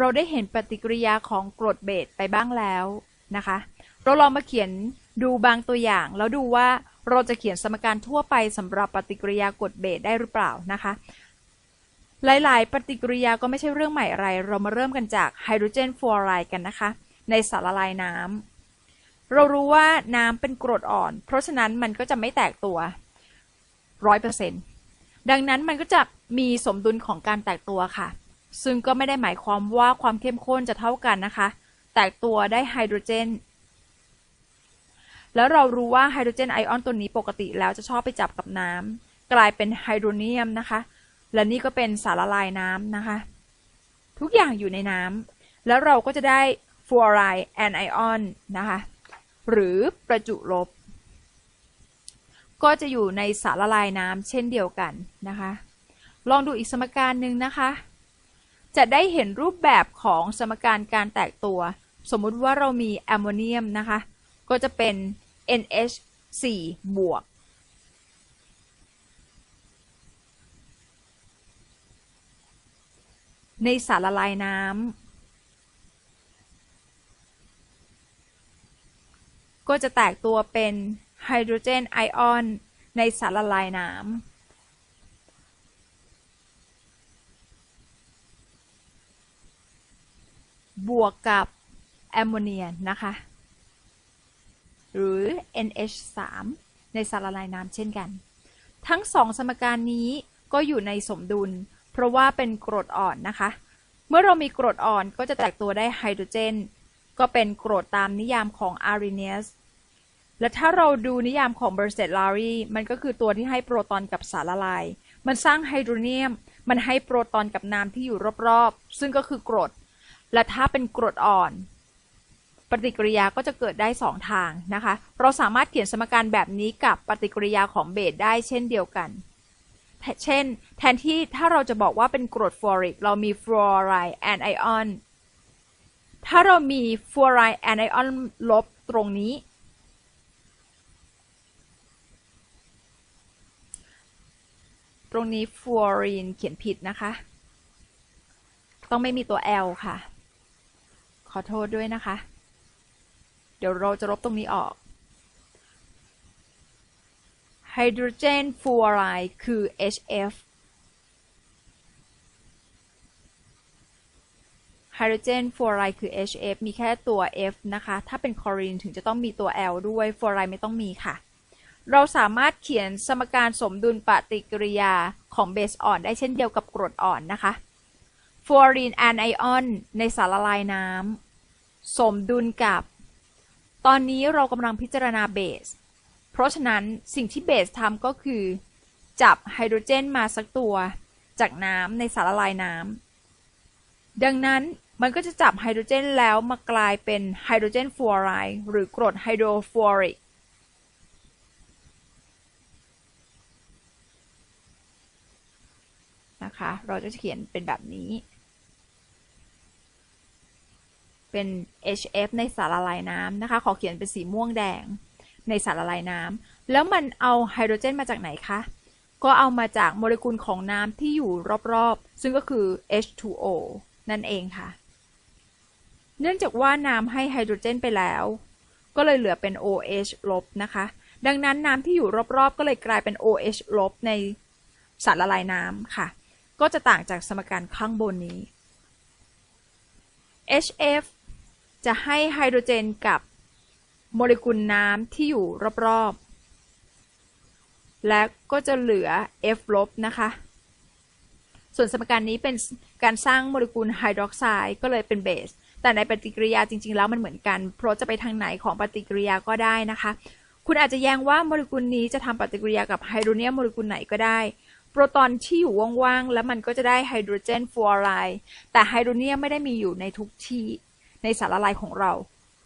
เราได้เห็นปฏิกิริยาของกรดเบสไปบ้างแล้วนะคะ เราลองมาเขียนดูบางตัวอย่าง แล้วดูว่าเราจะเขียนสมการทั่วไปสำหรับปฏิกิริยากรดเบสได้หรือเปล่านะคะ หลายๆ ปฏิกิริยาก็ไม่ใช่เรื่องใหม่อะไร เรามาเริ่มกันจากไฮโดรเจนฟลูออไรด์กันนะคะ ในสารละลายน้ำเรารู้ว่าน้ำเป็นกรดอ่อน เพราะฉะนั้นมันก็จะไม่แตกตัว100%ดังนั้นมันก็จะมีสมดุลของการแตกตัวค่ะ ซึ่งก็ไม่ได้หมายความว่าความเข้มข้นจะเท่ากันนะคะ แตกตัวได้ไฮโดรเจน แล้วเรารู้ว่าไฮโดรเจนไอออนตัวนี้ปกติแล้วจะชอบไปจับกับน้ำกลายเป็นไฮโดรเนียมนะคะ และนี่ก็เป็นสารละลายน้ำนะคะ ทุกอย่างอยู่ในน้ำแล้วเราก็จะได้ฟลูออไรด์แอนไอออนนะคะ หรือประจุลบ ก็จะอยู่ในสารละลายน้ำเช่นเดียวกันนะคะ ลองดูอีกสมการหนึ่งนะคะ จะได้เห็นรูปแบบของสมการการแตกตัว สมมุติว่าเรามีแอมโมเนียมนะคะ ก็จะเป็น NH4 บวกในสารละลายน้ำก็จะแตกตัวเป็นไฮโดรเจนไอออนในสารละลายน้ำ บวกกับแอมโมเนียนะคะ หรือ NH3 ในสารละลายน้ำเช่นกัน ทั้งสองสมการนี้ก็อยู่ในสมดุล เพราะว่าเป็นกรดอ่อนนะคะ เมื่อเรามีกรดอ่อนก็จะแตกตัวได้ไฮโดรเจน ก็เป็นกรดตามนิยามของ Arrhenius และถ้าเราดูนิยามของ b e r s e t l a r y มันก็คือตัวที่ให้โปรตอนกับสารละลาย มันสร้างไฮโดรเนียม มันให้โปรตอนกับน้ำที่อยู่รอบๆ ซึ่งก็คือกรด และถ้าเป็นกรดอ่อน ปฏิกิริยาก็จะเกิดได้ 2 ทางนะคะ เราสามารถเขียนสมการแบบนี้กับปฏิกิริยาของเบสได้เช่นเดียวกัน เช่น แทนที่ถ้าเราจะบอกว่าเป็นกรดฟลูออริกเรามีฟลูออไรด์แอนไอออนถ้าเรามีฟลูออไรด์แอนไอออนลบตรงนี้ตรงนี้ฟลูออรีนเขียนผิดนะคะ ต้องไม่มีตัว L ค่ะ ขอโทษด้วยนะคะ เดี๋ยวเราจะลบตรงนี้ออกไฮโดรเจนฟลูออไรด์คือ HF ไฮโดรเจนฟลูออไรด์คือ HF มีแค่ตัว F นะคะ ถ้าเป็นคลอรีนถึงจะต้องมีตัว L ด้วย ฟลูออไรด์ไม่ต้องมีค่ะ เราสามารถเขียนสมการสมดุลปฏิกิริยาของเบสอ่อนได้เช่นเดียวกับกรดอ่อนนะคะ ฟลูออรีนแอนไอออนในสารละลายน้ำสมดุลกับ ตอนนี้เรากำลังพิจารณาเบส เพราะฉะนั้นสิ่งที่เบสทำก็คือ จับไฮโดรเจนมาสักตัว จากน้ำในสารละลายน้ำดังนั้นมันก็จะจับไฮโดรเจนแล้วมากลายเป็นไฮโดรเจนฟลูออไรด์หรือกรดไฮโดรฟลูออริกนะคะ เราจะเขียนเป็นแบบนี้ เป็น HF ในสารละลายน้ำนะคะ ขอเขียนเป็นสีม่วงแดงในสารละลายน้ำ แล้วมันเอาไฮโดรเจนมาจากไหนคะ ก็เอามาจากโมเลกุลของน้ำที่อยู่รอบๆ ซึ่งก็คือ H2O นั่นเองค่ะ เนื่องจากว่าน้ำให้ไฮโดรเจนไปแล้ว ก็เลยเหลือเป็น OH ลบนะคะ ดังนั้นน้ำที่อยู่รอบๆ ก็เลยกลายเป็น OH ลบในสารละลายน้ำค่ะ ก็จะต่างจากสมการข้างบนนี้ HF จะให้ไฮโดรเจนกับโมเลกุลน้ำที่อยู่รอบๆ และก็จะเหลือ F ลบนะคะ ส่วนสมการนี้เป็นการสร้างโมเลกุลไฮดรอกไซด์ก็เลยเป็นเบส แต่ในปฏิกิริยาจริง ๆ แล้วมันเหมือนกัน เพราะจะไปทางไหนของปฏิกิริยาก็ได้นะคะ คุณอาจจะแย้งว่าโมเลกุลนี้จะทำปฏิกิริยากับไฮโดรเนียมโมเลกุลไหนก็ได้โปรตอนที่อยู่ว่างๆ แล้วมันก็จะได้ไฮโดรเจนฟลูออไรด์แต่ไฮโดรเนียมไม่ได้มีอยู่ในทุกที่ ในสารละลายของเรา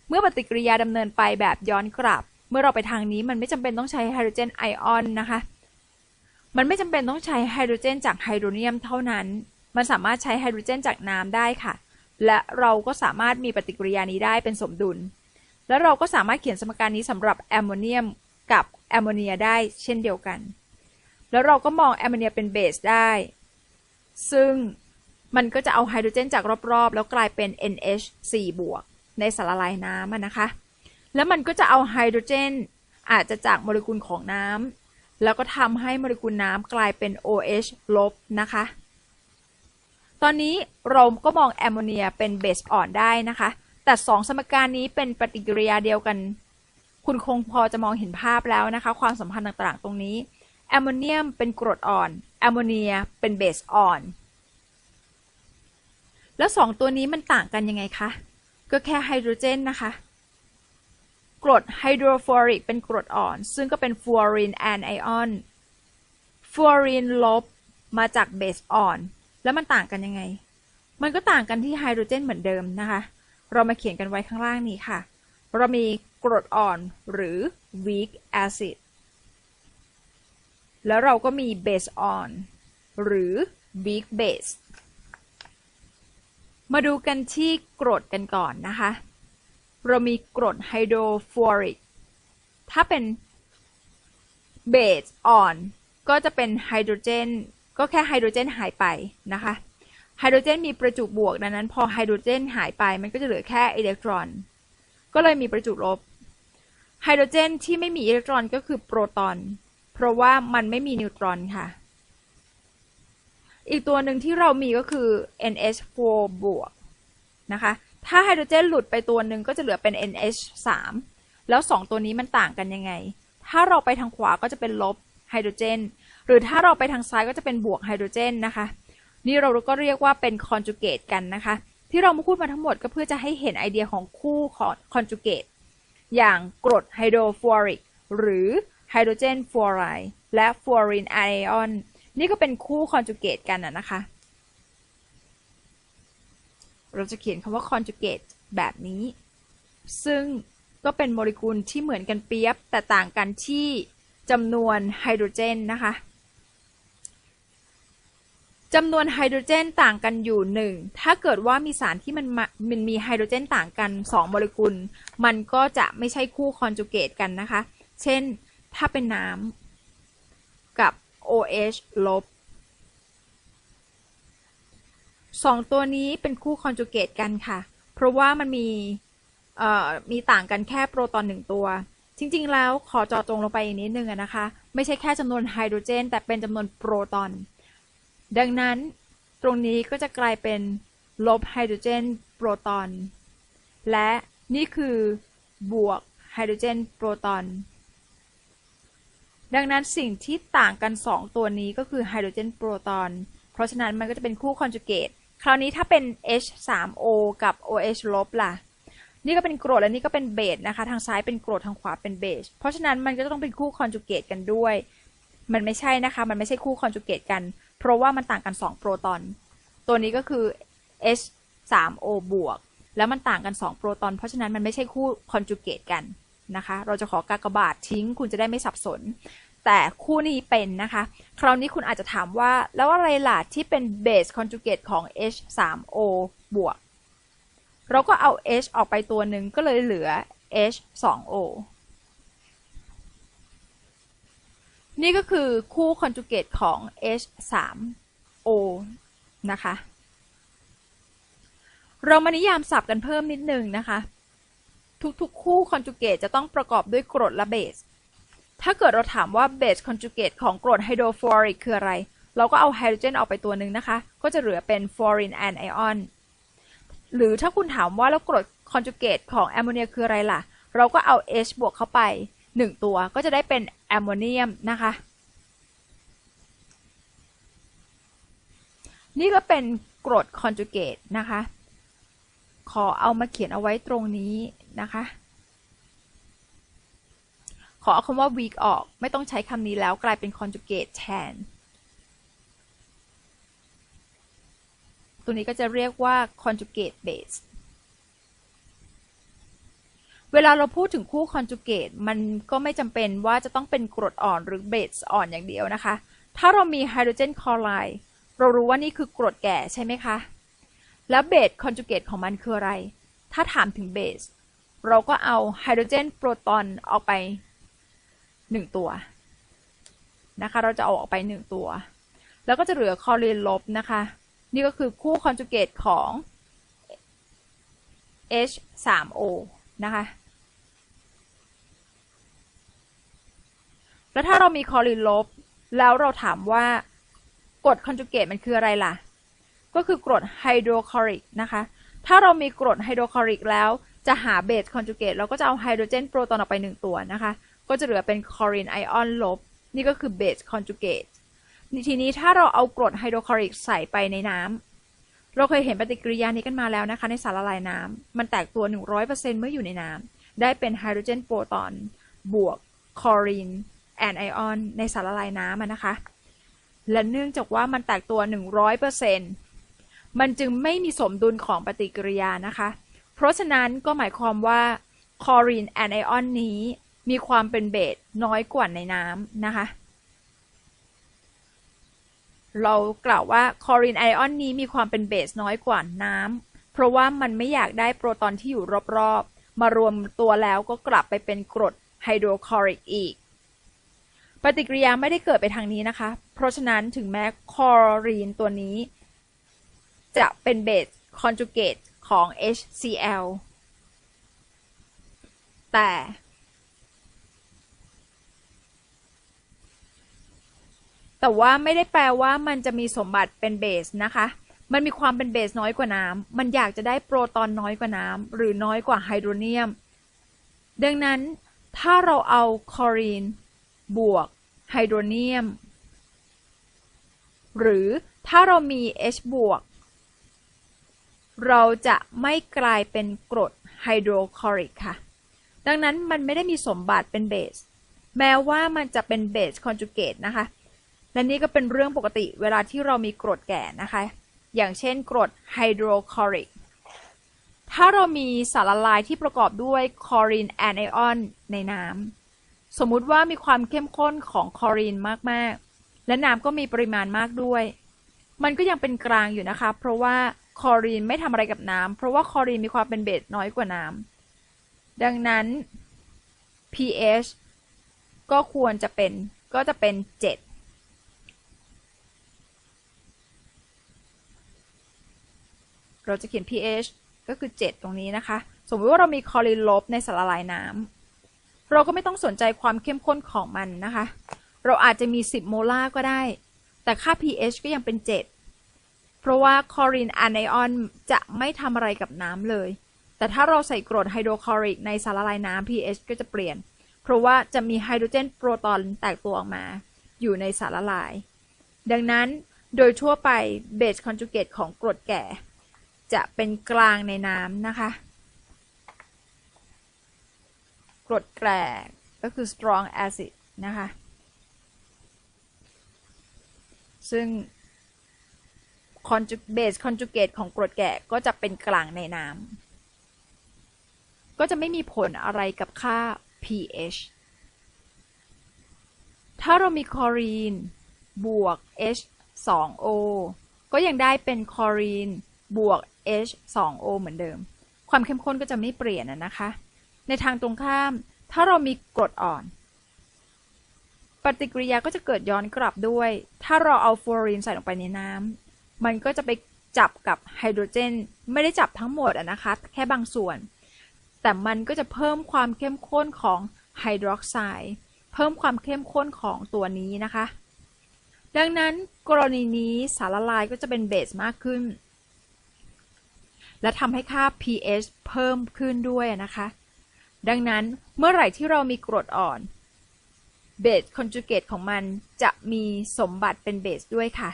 เมื่อปฏิกิริยาดำเนินไปแบบย้อนกลับ เมื่อเราไปทางนี้มันไม่จำเป็นต้องใช้ไฮโดรเจนไอออนนะคะ มันไม่จำเป็นต้องใช้ไฮโดรเจนจากไฮโดรเนียมเท่านั้น มันสามารถใช้ไฮโดรเจนจากน้ำได้ค่ะ และเราก็สามารถมีปฏิกิริยานี้ได้เป็นสมดุล แล้วเราก็สามารถเขียนสมการนี้สำหรับแอมโมเนียมกับแอมโมเนียได้เช่นเดียวกัน แล้วเราก็มองแอมโมเนียเป็นเบสได้ ซึ่ง มันก็จะเอาไฮโดรเจนจากรอบๆ แล้วกลายเป็น NH 4 บวกในสารละลายน้ำนะคะ แล้วมันก็จะเอาไฮโดรเจนอาจจะจากโมเลกุลของน้ำแล้วก็ทำให้โมเลกุลน้ำกลายเป็น OH ลบนะคะ ตอนนี้เราก็มองแอมโมเนียเป็นเบสอ่อนได้นะคะ แต่สองสมการนี้เป็นปฏิกิริยาเดียวกัน คุณคงพอจะมองเห็นภาพแล้วนะคะ ความสัมพันธ์ต่างๆ ตรงนี้ แอมโมเนียมเป็นกรดอ่อน แอมโมเนียเป็นเบสอ่อน แล้วสองตัวนี้มันต่างกันยังไงคะ ก็แค่ไฮโดรเจนนะคะ กรดไฮโดรฟลูอริกเป็นกรดอ่อน ซึ่งก็เป็นฟลูออรินแอนไอออนฟลูออรินลบมาจากเบสอ่อน แล้วมันต่างกันยังไง มันก็ต่างกันที่ไฮโดรเจนเหมือนเดิมนะคะ เรามาเขียนกันไว้ข้างล่างนี้ค่ะ เรามีกรดอ่อนหรือ weak acid แล้วเราก็มีเบสอ่อนหรือ weak base มาดูกันที่กรดกันก่อนนะคะ เรามีกรดไฮโดรฟลูอริก ถ้าเป็นเบสอ่อนก็จะเป็นไฮโดรเจน ก็แค่ไฮโดรเจนหายไปนะคะ ไฮโดรเจนมีประจุบวก ดังนั้นพอไฮโดรเจนหายไปมันก็จะเหลือแค่อิเล็กตรอน ก็เลยมีประจุลบ ไฮโดรเจนที่ไม่มีอิเล็กตรอนก็คือโปรตอน เพราะว่ามันไม่มีนิวตรอนค่ะ อีกตัวหนึ่งที่เรามีก็คือ NH4 บวกนะคะ ถ้าไฮโดรเจนหลุดไปตัวหนึ่งก็จะเหลือเป็น NH3 แล้ว 2 ตัวนี้มันต่างกันยังไง ถ้าเราไปทางขวาก็จะเป็นลบไฮโดรเจน หรือถ้าเราไปทางซ้ายก็จะเป็นบวกไฮโดรเจนนะคะ นี่เราก็เรียกว่าเป็นคอนจูเกตกันนะคะ ที่เรามาพูดมาทั้งหมดก็เพื่อจะให้เห็นไอเดียของคู่คอนจูเกตอย่างกรดไฮโดรฟลูอริกหรือไฮโดรเจนฟลูอไรด์และฟลูอรินไอออน นี่ก็เป็นคู่คอนจูเกตกันนะคะ เราจะเขียนคำว่า conjugate แบบนี้ ซึ่งก็เป็นโมเลกุลที่เหมือนกันเปียบ แต่ต่างกันที่จำนวนไฮโดรเจนนะคะจำนวนไฮโดรเจนต่างกันอยู่หนึ่งถ้าเกิดว่ามีสารที่มันมันมีไฮโดรเจนต่างกัน 2 โมเลกุล มันก็จะไม่ใช่คู่คอนจูเกตกันนะคะ เช่น ถ้าเป็นน้ำกับ OH ลบสองตัวนี้เป็นคู่คอนจูเกตกันค่ะ เพราะว่ามันมีมีต่างกันแค่โปรตอนหนึ่งตัว จริง ๆ แล้วขอจอตรงลงไปอีกนิดนึงนะคะ ไม่ใช่แค่จำนวนไฮโดรเจน แต่เป็นจำนวนโปรตอน ดังนั้นตรงนี้ก็จะกลายเป็นลบไฮโดรเจนโปรตอน และนี่คือบวกไฮโดรเจนโปรตอน ดังนั้นสิ่งที่ต่างกัน 2 ตัวนี้ก็คือไฮโดรเจนโปรตอน เพราะฉะนั้นมันก็จะเป็นคู่คอนจูเกต คราวนี้ถ้าเป็น H3O กับ OH ลบล่ะ นี่ก็เป็นกรดและนี่ก็เป็นเบสนะคะ ทางซ้ายเป็นกรดทางขวาเป็นเบส เพราะฉะนั้นมันก็ต้องเป็นคู่คอนจูเกตกันด้วย มันไม่ใช่นะคะ มันไม่ใช่คู่คอนจูเกตกัน เพราะว่ามันต่างกัน 2 โปรตอน ตัวนี้ก็คือ H3O บวก แล้วมันต่างกัน 2 โปรตอน เพราะฉะนั้นมันไม่ใช่คู่คอนจูเกตกัน นะคะ เราจะขอกากบาททิ้ง คุณจะได้ไม่สับสน แต่คู่นี้เป็นนะคะ คราวนี้คุณอาจจะถามว่า แล้วอะไรล่ะที่เป็นเบสคอนจูเกตของ H3O บวก เราก็เอา H ออกไปตัวหนึ่งก็เลยเหลือ H2O นี่ก็คือคู่คอนจูเกตของ H3O นะคะ เรามานิยามศัพท์กันเพิ่มนิดนึงนะคะ ทุกๆ คู่คอนจูเกตจะต้องประกอบด้วยกรดและเบส ถ้าเกิดเราถามว่าเบสคอนจูเกตของกรดไฮโดรฟลูอริกคืออะไร เราก็เอาไฮโดรเจนออกไปตัวหนึ่งนะคะ ก็จะเหลือเป็นฟลูอรินแอนไอออน หรือถ้าคุณถามว่าแล้วกรดคอนจูเกตของแอมโมเนียคืออะไรล่ะ เราก็เอา H บวกเข้าไป 1 ตัวก็จะได้เป็นแอมโมเนียมนะคะ นี่ก็เป็นกรดคอนจูเกตนะคะ ขอเอามาเขียนเอาไว้ตรงนี้ นะคะ ขอเอาคำว่า weak ออกไม่ต้องใช้คำนี้แล้วกลายเป็น conjugate แทน ตัวนี้ก็จะเรียกว่า conjugate base เวลาเราพูดถึงคู่ conjugate มันก็ไม่จำเป็นว่าจะต้องเป็นกรดอ่อนหรือเบสอ่อนอย่างเดียวนะคะ ถ้าเรามีไฮโดรเจนคลอไรด์เรารู้ว่านี่คือกรดแก่ใช่ไหมคะ แล้วเบสคอนจูเกตของมันคืออะไร ถ้าถามถึงเบส เราก็เอาไฮโดรเจนโปรตอนออกไปหนึ่งตัวนะคะ เราจะเอาออกไปหนึ่งตัว แล้วก็จะเหลือคลอรีนลบนะคะ นี่ก็คือคู่คอนจูเกตของ H 3 O นะคะ แล้วถ้าเรามีคลอรีนลบ แล้วเราถามว่ากรดคอนจูเกตมันคืออะไรล่ะ ก็คือกรดไฮโดรคลอริกนะคะ ถ้าเรามีกรดไฮโดรคลอริกแล้ว จะหาเบสคอนจูเกตเราก็จะเอาไฮโดรเจนโปรตอนออกไปหนึ่งตัวนะคะ ก็จะเหลือเป็นคลอรีนไอออนลบ นี่ก็คือเบสคอนจูเกตทีนี้ถ้าเราเอากรดไฮโดรคลอริกใส่ไปในน้ำเราเคยเห็นปฏิกิริยานี้กันมาแล้วนะคะ ในสารละลายน้ำมันแตกตัว 100%เมื่ออยู่ในน้ำได้เป็นไฮโดรเจนโปรตอนบวกคลอรีนแอนไอออนในสารละลายน้ำนะคะ และเนื่องจากว่ามันแตกตัว 100%มันจึงไม่มีสมดุลของปฏิกิริยานะคะ ราะฉะนั้นก็หมายความว่าคลอรีนแอนไอออนนี้มีความเป็นเบสน้อยกว่าในน้ำนะคะ เรากล่าวว่าคลอรีนไอออนนี้มีความเป็นเบสน้อยกว่าน้ำเพราะว่ามันไม่อยากได้โปรตอนที่อยู่รอบๆ มารวมตัวแล้วก็กลับไปเป็นกรดไฮโดรคลอริกอีก ปฏิกิริยาไม่ได้เกิดไปทางนี้นะคะ เพราะฉะนั้นถึงแม้คลอรีนตัวนี้ จะเป็นเบสคอนจูเกต ของ HCl แต่ แต่ว่าไม่ได้แปลว่ามันจะมีสมบัติเป็นเบสนะคะ มันมีความเป็นเบสน้อยกว่าน้ำ มันอยากจะได้โปรตอนน้อยกว่าน้ำ หรือน้อยกว่าไฮโดรเนียม ดังนั้นถ้าเราเอาคลอรีน บวกไฮโดรเนียม หรือถ้าเรามี H บวก เราจะไม่กลายเป็นกรดไฮโดรคลอริกค่ะ ดังนั้นมันไม่ได้มีสมบัติเป็นเบส แม้ว่ามันจะเป็นเบสคอนจูเกตนะคะ และนี่ก็เป็นเรื่องปกติเวลาที่เรามีกรดแก่นะคะ อย่างเช่นกรดไฮโดรคลอริก ถ้าเรามีสารละลายที่ประกอบด้วยคลอรีนแอนไอออนในน้ำ สมมุติว่ามีความเข้มข้นของคลอรีนมาก ๆ และน้ำก็มีปริมาณมากด้วย มันก็ยังเป็นกลางอยู่นะคะ เพราะว่า คอรีนไม่ทำอะไรกับน้ำเพราะว่าคอรีนมีความเป็นเบสน้อยกว่าน้ำดังนั้น pH ก็ควรจะเป็นก็จะเป็น 7เราจะเขียน pH ก็คือ 7 ตรงนี้นะคะ สมมติว่าเรามีคลอรีนลบในสารละลายน้ำ เราก็ไม่ต้องสนใจความเข้มข้นของมันนะคะ เราอาจจะมี 10 โมลาร์ก็ได้ แต่ค่า pH ก็ยังเป็น 7 เพราะว่าคลอรีนอะไนออนจะไม่ทำอะไรกับน้ำเลย แต่ถ้าเราใส่กรดไฮโดรคลอริกในสารละลายน้ำ pH ก็จะเปลี่ยน เพราะว่าจะมีไฮโดรเจนโปรตอนแตกตัวออกมา อยู่ในสารละลาย ดังนั้นโดยทั่วไปเบสคอนจูเกตของกรดแก่ จะเป็นกลางในน้ำนะคะ กรดแก่ก็คือ strong acid นะคะ ซึ่ง คอนจูเบสคอนจูเกตของกรดแก่ก็จะเป็นกลางในน้ำก็จะไม่มีผลอะไรกับค่า pH ถ้าเรามีคลอรีนบวก H 2 O ก็ยังได้เป็นคลอรีนบวก H 2 O เหมือนเดิม ความเข้มข้นก็จะไม่เปลี่ยนนะคะ ในทางตรงข้าม ถ้าเรามีกรดอ่อน ปฏิกิริยาก็จะเกิดย้อนกลับด้วย ถ้าเราเอาฟลูออรีนใส่ลงไปในน้ำ มันก็จะไปจับกับไฮโดรเจน ไม่ได้จับทั้งหมดนะคะ แค่บางส่วน แต่มันก็จะเพิ่มความเข้มข้นของไฮดรอกไซด์เพิ่มความเข้มข้นของตัวนี้นะคะ ดังนั้นกรณีนี้สารละลายก็จะเป็นเบสมากขึ้น และทำให้ค่า pH เพิ่มขึ้นด้วยนะคะ ดังนั้นเมื่อไหร่ที่เรามีกรดอ่อนเบสคอนจูเกตของมันจะมีสมบัติเป็นเบสด้วยค่ะ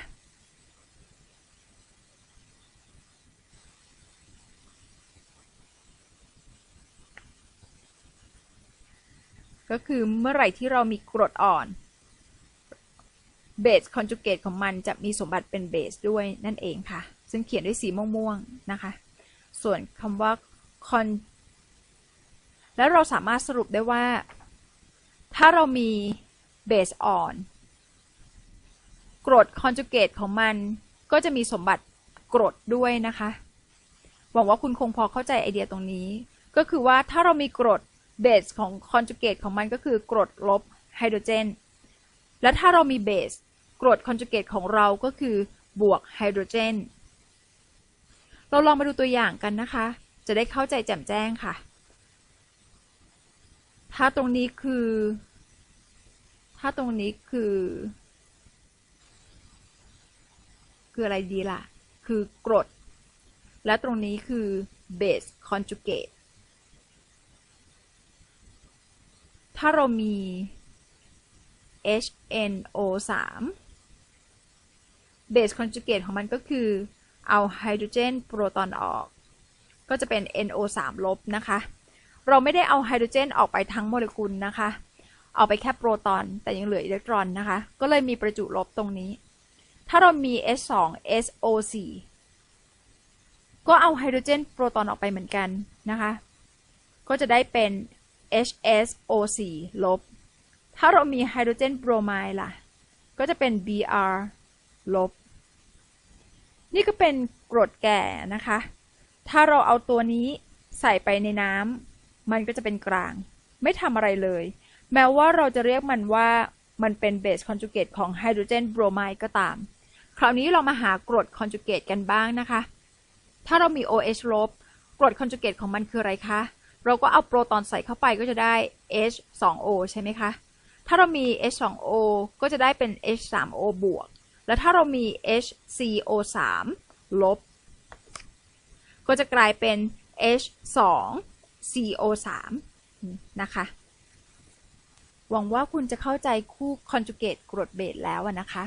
ก็คือเมื่อไหร่ที่เรามีกรดอ่อนเบสคอนจูเกตของมันจะมีสมบัติเป็นเบสด้วยนั่นเองค่ะ ซึ่งเขียนด้วยสีม่วงๆนะคะ ส่วนคำว่าคอนแล้วเราสามารถสรุปได้ว่า ถ้าเรามีเบสอ่อนกรดคอนจูเกตของมันก็จะมีสมบัติกรดด้วยนะคะ หวังว่าคุณคงพอเข้าใจไอเดียตรงนี้ ก็คือว่าถ้าเรามีกรด เบสของคอนจูเกตของมันก็คือกรดลบไฮโดรเจน และถ้าเรามีเบสกรดคอนจูเกตของเราก็คือบวกไฮโดรเจน เราลองมาดูตัวอย่างกันนะคะ จะได้เข้าใจแจ่มแจ้งค่ะ ถ้าตรงนี้คือ ถ้าตรงนี้คือ คืออะไรดีล่ะ คือกรด และตรงนี้คือ base conjugate ถ้าเรามี HNO3 base conjugate ของมันก็คือ เอาไฮโดรเจนโปรตอนออก ก็จะเป็น NO3 ลบนะคะ เราไม่ได้เอาไฮโดรเจนออกไปทั้งโมเลกุลนะคะ เอาไปแค่โปรตอน แต่ยังเหลืออิเล็กตรอนนะคะ ก็เลยมีประจุลบตรงนี้ ถ้าเรามี H2 SO4 ก็เอาไฮโดรเจนโปรตอนออกไปเหมือนกันนะคะ ก็จะได้เป็น HSO4 ลบ ถ้าเรามีไฮโดรเจนบรไมด์ล่ะ ก็จะเป็น Br ลบ นี่ก็เป็นกรดแก่นะคะ ถ้าเราเอาตัวนี้ใส่ไปในน้ำมันก็จะเป็นกลาง ไม่ทำอะไรเลย แม้ว่าเราจะเรียกมันว่ามันเป็นเบสคอนจูเกตของไฮโดรเจนบรไมด์ก็ตาม คราวนี้เรามาหากรดคอนจูเกตกันบ้างนะคะ ถ้าเรามี OH ลบ กรดคอนจูเกตของมันคืออะไรคะ เราก็เอาโปรตอนใส่เข้าไปก็จะได้ H2O ใช่ไหมคะ ถ้าเรามี H2O ก็จะได้เป็น H3O บวก แล้วถ้าเรามี HCO3 ลบ ก็จะกลายเป็น H2CO3 นะคะ หวังว่าคุณจะเข้าใจคู่คอนจูเกตกรดเบสแล้วนะคะ